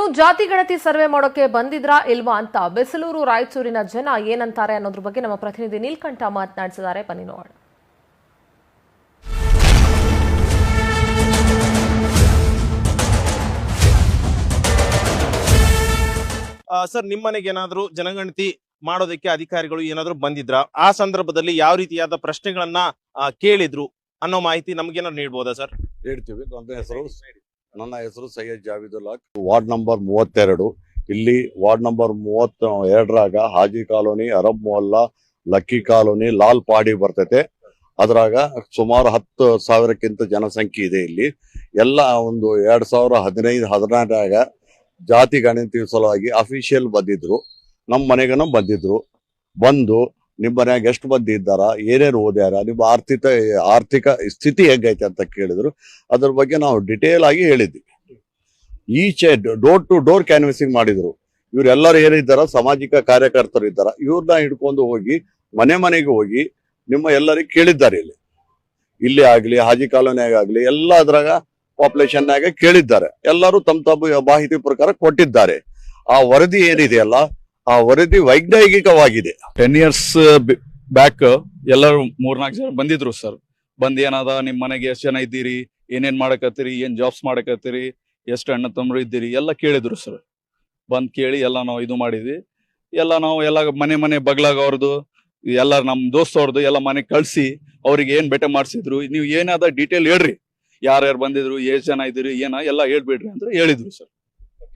ಇನ್ನು ಜಾತಿ ಗಣತಿ ಸರ್ವೆ ಮಾಡೋಕೆ ಬಂದಿದ್ರಾ ಇಲ್ವಾ ಅಂತ ಬೆಸಲೂರು ರಾಯಚೂರಿನ ಜನ ಏನಂತಾರೆ ಅನ್ನೋದ್ರ ಬಗ್ಗೆ ನಮ್ಮ ಪ್ರತಿನಿಧಿ ನೀಲ್ಕಂಠ ಮಾತನಾಡಿಸಿದ್ದಾರೆ. ಬನ್ನಿ ನೋಡೋಣ. ಸರ್ ನಿಮ್ಮ ಮನೆಗೆ ಏನಾದ್ರು ಜನಗಣತಿ ಮಾಡೋದಕ್ಕೆ ಅಧಿಕಾರಿಗಳು ಏನಾದ್ರು ಬಂದಿದ್ರ? ಆ ಸಂದರ್ಭದಲ್ಲಿ ಯಾವ ರೀತಿಯಾದ ಪ್ರಶ್ನೆಗಳನ್ನ ಕೇಳಿದ್ರು ಅನ್ನೋ ಮಾಹಿತಿ ನಮ್ಗೇನಾದ್ರು ನೀಡ್ಬೋದಾ ಸರ್? ಹೇಳ್ತೀವಿ ನನ್ನ ಹೆಸರು ನನ್ನ ಹೆಸರು ಸೈಯದ್ ಜಾವಿದುಲ್ಲಾ ವಾರ್ಡ್ ನಂಬರ್ ಮೂವತ್ತೆರಡು. ಇಲ್ಲಿ ವಾರ್ಡ್ ನಂಬರ್ ಮೂವತ್ತ ಎರಡರಾಗ Haji colony, Arab Mohalla, Lucky colony, Lal Padi ಬರ್ತೈತೆ. ಅದ್ರಾಗ ಸುಮಾರು ಹತ್ತು ಸಾವಿರಕ್ಕಿಂತ ಜನಸಂಖ್ಯೆ ಇದೆ ಇಲ್ಲಿ. ಎಲ್ಲ ಒಂದು ಎರಡ್ ಸಾವಿರ ಹದಿನೈದು ಹದಿನಾರಾಗ ಜಾತಿ ಗಣಿತ ಸಲುವಾಗಿ ಅಫಿಷಿಯಲ್ ಬಂದಿದ್ರು. ನಮ್ಮ ಮನೆಗನು ಬಂದಿದ್ರು. ಬಂದು ನಿಮ್ಮ ಮನ್ಯಾಗ ಎಷ್ಟು ಮಂದಿ ಇದ್ದಾರ? ಏನೇನು ಓದ್ಯಾರ? ನಿಮ್ಮ ಆರ್ಥಿಕ ಆರ್ಥಿಕ ಸ್ಥಿತಿ ಹೆಂಗೈತೆ ಅಂತ ಕೇಳಿದ್ರು. ಅದ್ರ ಬಗ್ಗೆ ನಾವು ಡಿಟೇಲ್ ಆಗಿ ಹೇಳಿದ್ವಿ. ಈಚೆ ಡೋರ್ ಟು ಡೋರ್ ಕ್ಯಾನ್ವಸಿಂಗ್ ಮಾಡಿದ್ರು. ಇವರೆಲ್ಲರೂ ಏನಿದ್ದಾರ? ಸಾಮಾಜಿಕ ಕಾರ್ಯಕರ್ತರು ಇದ್ದಾರ? ಇವ್ರನ್ನ ಹಿಡ್ಕೊಂಡು ಹೋಗಿ, ಮನೆ ಮನೆಗೆ ಹೋಗಿ ನಿಮ್ಮ ಎಲ್ಲರಿಗೆ ಕೇಳಿದ್ದಾರೆ ಇಲ್ಲಿ. ಇಲ್ಲಿ ಆಗ್ಲಿ, ಹಾಜಿ ಕಾಲೋನಿಯಾಗ ಆಗ್ಲಿ ಎಲ್ಲ ಅದ್ರಾಗ ಪಾಪ್ಯುಲೇಷನ್ನಾಗ ಕೇಳಿದ್ದಾರೆ. ಎಲ್ಲರೂ ತಮ್ಮ ತಮ್ಮ ಮಾಹಿತಿ ಪ್ರಕಾರ ಕೊಟ್ಟಿದ್ದಾರೆ. ಆ ವರದಿ ಏನಿದೆಯಲ್ಲ ಆ ವರದಿ ವೈಜ್ಞಾನಿಕವಾಗಿದೆ. ಟೆನ್ ಇಯರ್ಸ್ ಬ್ಯಾಕ್ ಎಲ್ಲರೂ ಮೂರ್ನಾಲ್ಕು ಜನ ಬಂದಿದ್ರು ಸರ್ ಬಂದ್ ಏನದ ನಿಮ್ ಮನೆಗೆ ಎಷ್ಟ್ ಜನ ಇದ್ದೀರಿ? ಏನೇನ್ ಮಾಡಕತ್ತೀರಿ? ಏನ್ ಜಾಬ್ಸ್ ಮಾಡಕತ್ತೀರಿ? ಎಷ್ಟು ಅಣ್ಣ ತಮ್ಮರು ಇದ್ದೀರಿ? ಎಲ್ಲ ಕೇಳಿದ್ರು ಸರ್ ಬಂದ್ ಕೇಳಿ ಎಲ್ಲ ನಾವು ಇದು ಮಾಡಿದ್ವಿ. ಎಲ್ಲ ನಾವು ಎಲ್ಲ ಮನೆ ಮನೆ ಬಗ್ಲಾಗ ಅವ್ರದ್ದು ಎಲ್ಲ ನಮ್ ದೋಸ್ತ್ ಅವ್ರದ್ದು ಎಲ್ಲ ಮನೆ ಕಳ್ಸಿ ಅವ್ರಿಗೆ ಏನ್ ಬೆಟೆ ಮಾಡ್ಸಿದ್ರು. ನೀವು ಏನಾದ ಡೀಟೇಲ್ ಹೇಳ್ರಿ. ಯಾರ್ಯಾರು ಬಂದಿದ್ರು, ಎಷ್ಟು ಜನ ಇದ್ದೀರಿ, ಏನ, ಎಲ್ಲ ಹೇಳ್ಬಿಡ್ರಿ ಅಂತ ಹೇಳಿದ್ರು ಸರ್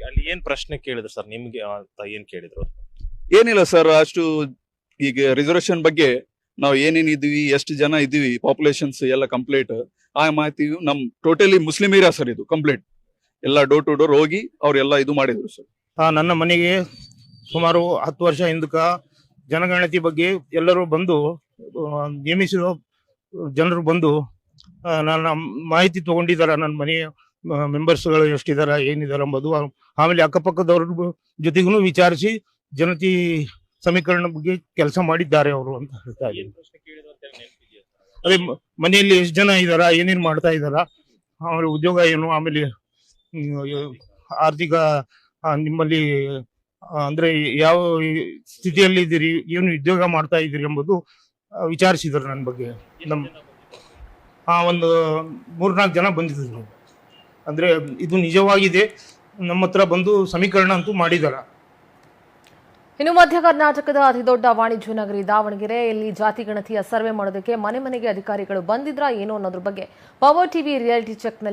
ಅಲ್ಲಿ ಏನ್ ಪ್ರಶ್ನೆ ಕೇಳಿದ್ರು ಸರ್ ನಿಮ್ಗೆ ಅಂತ ಏನ್ ಕೇಳಿದ್ರು? ಏನಿಲ್ಲ ಸರ್ ಅಷ್ಟು ಈಗ ರಿಸರ್ವೇಶನ್ ಬಗ್ಗೆ ನಾವು ಏನೇನ್ ಇದೀವಿ ಎಷ್ಟು ಜನ ಇದೀವಿ ಪಾಪ್ಯುಲೇಷನ್ಸ್ ಎಲ್ಲ ಕಂಪ್ಲೀಟ್ ಆ ಮಾಹಿತಿ ನಮ್ ಟೋಟಲಿ ಮುಸ್ಲಿಂ ಏರಿಯಾ ಸರ್ ಇದು ಕಂಪ್ಲೀಟ್ ಎಲ್ಲ ಡೋರ್ ಟು ಡೋರ್ ಹೋಗಿ ಅವರೆಲ್ಲ ಇದು ಮಾಡಿದ್ರು ಸರ್ ನನ್ನ ಮನೆಗೆ ಸುಮಾರು ಹತ್ತು ವರ್ಷ ಹಿಂದಕ ಜನಗಣತಿ ಬಗ್ಗೆ ಎಲ್ಲರೂ ಬಂದು ನೇಮಿಸಿದ ಜನರು ಬಂದು ನನ್ನ ಮಾಹಿತಿ ತಗೊಂಡಿದ್ದಾರೆ ನನ್ನ ಮನೆಯ ಮೆಂಬರ್ಸ್ಗಳು ಎಷ್ಟಿದಾರ, ಏನಿದಾರ ಎಂಬುದು ಆಮೇಲೆ ಅಕ್ಕಪಕ್ಕದವ್ರ ಜೊತೆಗೂ ವಿಚಾರಿಸಿ ಜನತಿ ಸಮೀಕರಣ ಬಗ್ಗೆ ಕೆಲಸ ಮಾಡಿದ್ದಾರೆ ಅವರು ಅಂತ ಹೇಳ್ತಾ ಇದ್ದೀನಿ. ಅದೇ ಮನೆಯಲ್ಲಿ ಎಷ್ಟು ಜನ ಇದಾರ ಏನೇನು ಮಾಡ್ತಾ ಇದಾರ ಆಮೇಲೆ ಉದ್ಯೋಗ ಏನು, ಆಮೇಲೆ ಆರ್ಥಿಕ ನಿಮ್ಮಲ್ಲಿ ಅಂದ್ರೆ ಯಾವ ಸ್ಥಿತಿಯಲ್ಲಿ ಇದ್ದೀರಿ, ಏನು ಉದ್ಯೋಗ ಮಾಡ್ತಾ ಇದ್ದೀರಿ ಎಂಬುದು ವಿಚಾರಿಸಿದ್ರು ನನ್ನ ಬಗ್ಗೆ. ನಮ್ಮ ಆ, ಒಂದು ಮೂರ್ನಾಲ್ಕು ಜನ ಬಂದಿದ್ರು ಅಂದ್ರೆ ಇದು ನಿಜವಾಗಿದೆ, ನಮ್ಮ ಹತ್ರ ಬಂದು ಸಮೀಕರಣ ಅಂತೂ ಮಾಡಿದಾರ. ಇನ್ನು ಮಧ್ಯ ಕರ್ನಾಟಕದ ಅತಿದೊಡ್ಡ ವಾಣಿಜ್ಯ ನಗರಿ ದಾವಣಗೆರೆ, ಇಲ್ಲಿ ಜಾತಿ ಗಣತಿಯ ಸರ್ವೆ ಮಾಡೋದಕ್ಕೆ ಮನೆ ಮನೆಗೆ ಅಧಿಕಾರಿಗಳು ಬಂದಿದ್ರಾ ಏನೋ ಅನ್ನೋದ್ರ ಬಗ್ಗೆ ಪವರ್ ಟಿವಿ ರಿಯಾಲಿಟಿ ಚೆಕ್ನಲ್ಲಿ